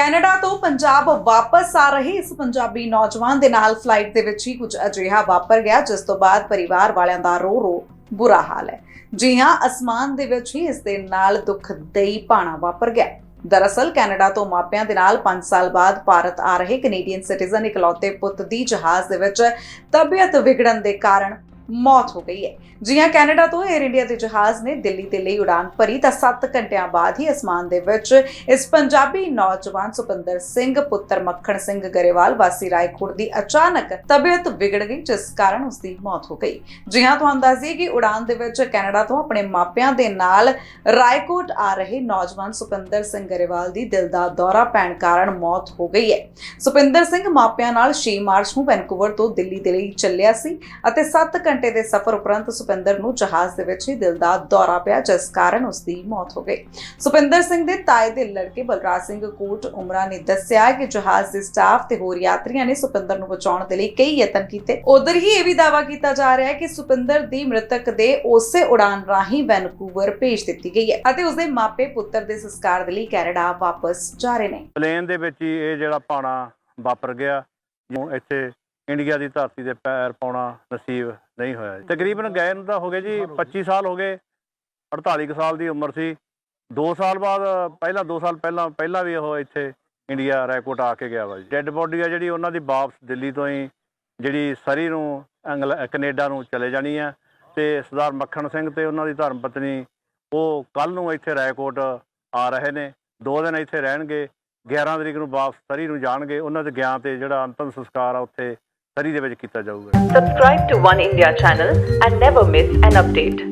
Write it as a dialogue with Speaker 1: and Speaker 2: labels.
Speaker 1: Canada ਤੋਂ ਪੰਜਾਬ ਵਾਪਸ ਆ ਰਹੇ ਇਸ ਪੰਜਾਬੀ ਨੌਜਵਾਨ ਦੇ ਨਾਲ ਫਲਾਈਟ ਦੇ ਵਿੱਚ ਹੀ ਕੁਝ ਅਜਿਹਾ ਵਾਪਰ ਗਿਆ, ਜਿਸ ਤੋਂ ਬਾਅਦ ਪਰਿਵਾਰ ਵਾਲਿਆਂ ਦਾ ਰੋ ਰੋ ਬੁਰਾ ਹਾਲ ਹੈ। ਜੀ ਹਾਂ, ਅਸਮਾਨ ਦੇ ਵਿੱਚ ਹੀ ਇਸ ਦੇ ਨਾਲ ਦੁਖਦਈ ਭਾਣਾ ਵਾਪਰ ਗਿਆ। ਦਰਅਸਲ, ਕੈਨੇਡਾ ਤੋਂ ਮਾਪਿਆਂ ਦੇ ਨਾਲ 5 ਸਾਲ ਬਾਅਦ ਭਾਰਤ ਆ ਰਹੇ ਕੈਨੇਡੀਅਨ ਸਿਟੀਜ਼ਨ ਇਕਲੌਤੇ ਪੁੱਤ ਦੀ ਜਹਾਜ਼ ਦੇ ਵਿੱਚ ਤਬੀਅਤ ਵਿਗੜਨ ਦੇ ਕਾਰਨ ਮੌਤ ਹੋ ਗਈ ਹੈ। ਜੀ ਹਾਂ ਕੈਨੇਡਾ ਤੋਂ 에ਅਰ ਇੰਡੀਆ ਦੇ ਜਹਾਜ਼ ਨੇ ਦਿੱਲੀ ਦੇ ਲਈ ਉਡਾਨ ਭਰੀ ਤਾਂ 7 ਘੰਟਿਆਂ ਬਾਅਦ ਹੀ ਅਸਮਾਨ ਦੇ ਵਿੱਚ ਇਸ ਪੰਜਾਬੀ ਨੌਜਵਾਨ ਸੁਪਿੰਦਰ ਸਿੰਘ, ਪੁੱਤਰ ਮੱਖਣ ਸਿੰਘ ਗਰੇਵਾਲ, ਵਾਸੀ ਰਾਏਕੋਟ ਦੀ ਅਚਾਨਕ ਤਬੀਅਤ ਵਿਗੜ ਗਈ, ਜਿਸ ਕਾਰਨ ਉਸ ਦੀ ਮੌਤ ਹੋ ਗਈ। ਜੀ ਹਾਂ ਤੁਹਾਨੂੰ ਦੱਸ ਦਈਏ ਕਿ ਉਡਾਨ ਦੇ ਵਿੱਚ ਕੈਨੇਡਾ ਤੋਂ ਆਪਣੇ ਮਾਪਿਆਂ ਦੇ ਨਾਲ ਰਾਏਕੋਟ ਆ ਰਹੇ ਨੌਜਵਾਨ ਸੁਪਿੰਦਰ ਸਿੰਘ ਗਰੇਵਾਲ ਦੀ ਦਿਲ ਦਾ ਦੌਰਾ ਪੈਣ ਕਾਰਨ ਮੌਤ ਹੋ ਗਈ ਹੈ। ਸੁਪਿੰਦਰ ਸਿੰਘ ਮਾਪਿਆਂ ਨਾਲ 6 ਮਾਰਚ ਨੂੰ ਵੈਨਕੂਵਰ ਤੋਂ ਦਿੱਲੀ ਦੇ ਲਈ ਚੱਲਿਆ ਸੀ ਅਤੇ 7 ਘੰਟੇ ਦੇ ਸਫ਼ਰ ਉਪਰੰਤ ਸੁਪਿੰਦਰ ਨੂੰ ਜਹਾਜ਼ ਦੇ ਵਿੱਚ ਹੀ ਦਿਲ ਦਾ ਦੌਰਾ ਪਿਆ, ਜਿਸ ਕਾਰਨ ਉਸ ਦੀ ਮੌਤ ਹੋ ਗਈ। ਸੁਪਿੰਦਰ ਸਿੰਘ ਦੇ ਤਾਏ ਦੇ ਲੜਕੇ ਬਲਰਾਜ ਸਿੰਘ ਕੋਟ ਉਮਰਾ ਨੇ ਦੱਸਿਆ ਕਿ ਜਹਾਜ਼ ਦੇ ਸਟਾਫ ਤੇ ਹੋਰ ਯਾਤਰੀਆਂ ਨੇ ਸੁਪਿੰਦਰ ਨੂੰ ਬਚਾਉਣ ਦੇ ਲਈ ਕਈ ਯਤਨ ਕੀਤੇ। ਉਧਰ ਹੀ ਇਹ ਵੀ ਦਾਅਵਾ ਕੀਤਾ ਜਾ ਰਿਹਾ ਹੈ ਕਿ ਸੁਪਿੰਦਰ ਦੀ ਮ੍ਰਿਤਕ ਦੇ ਉਸੇ ਉਡਾਨ ਰਾਹੀਂ ਵੈਨਕੂਵਰ ਭੇਜ ਦਿੱਤੀ ਗਈ ਹੈ ਅਤੇ ਉਸਦੇ ਮਾਪੇ ਪੁੱਤਰ ਦੇ ਸੰਸਕਾਰ ਦੇ ਲਈ ਕੈਨੇਡਾ ਵਾਪਸ ਜਾ ਰਹੇ ਨੇ।
Speaker 2: ਪਲੇਨ ਦੇ ਵਿੱਚ ਹੀ ਇਹ ਜਿਹੜਾ ਪਾਣਾ ਵਾਪਰ ਗਿਆ ਇੱਥੇ ਇੰਡੀਆ ਦੀ ਧਰਤੀ ਤੇ ਪੈਰ ਪਾਉਣਾ ਨਸੀਬ ਨਹੀਂ ਹੋਇਆ। ਤਕਰੀਬਨ ਗਏ ਨੂੰ ਤਾਂ ਹੋ ਗਏ ਜੀ 25 ਸਾਲ ਹੋ ਗਏ 48 ਕੁ ਸਾਲ ਦੀ ਉਮਰ ਸੀ। 2 ਸਾਲ ਬਾਅਦ ਪਹਿਲਾਂ 2 ਸਾਲ ਪਹਿਲਾਂ ਪਹਿਲਾਂ ਵੀ ਉਹ ਇੱਥੇ ਇੰਡੀਆ ਰੈਕੋਟ ਆ ਕੇ ਗਿਆ ਵਾ ਜੀ। ਡੈੱਡ ਬੋਡੀ ਆ ਜਿਹੜੀ ਉਹਨਾਂ ਦੀ ਵਾਪਸ ਦਿੱਲੀ ਤੋਂ ਹੀ ਜਿਹੜੀ ਸਰੀ ਨੂੰ ਅੰਗਲ ਕੈਨੇਡਾ ਨੂੰ ਚਲੇ ਜਾਣੀ ਆ ਤੇ ਸਰਦਾਰ ਮੱਖਣ ਸਿੰਘ ਤੇ ਉਹਨਾਂ ਦੀ ਧਰਮ ਪਤਨੀ ਉਹ ਕੱਲ ਨੂੰ ਇੱਥੇ ਰੈਕੋਟ ਆ ਰਹੇ ਨੇ। ਦੋ ਦਿਨ ਇੱਥੇ ਰਹਿਣਗੇ 11 ਤਰੀਕ ਨੂੰ ਵਾਪਸ ਸਰੀ ਨੂੰ ਜਾਣਗੇ। ਉਹਨਾਂ ਦੇ ਗਿਆਨ ਤੇ ਜਿਹੜਾ ਅੰਤਮ ਸੰਸਕਾਰ ਆ ਉੱਥੇ ਸਰੀ ਦੇ ਵਿੱਚ ਕੀਤਾ ਜਾਊਗਾ
Speaker 3: Subscribe to One India channel and never miss an update.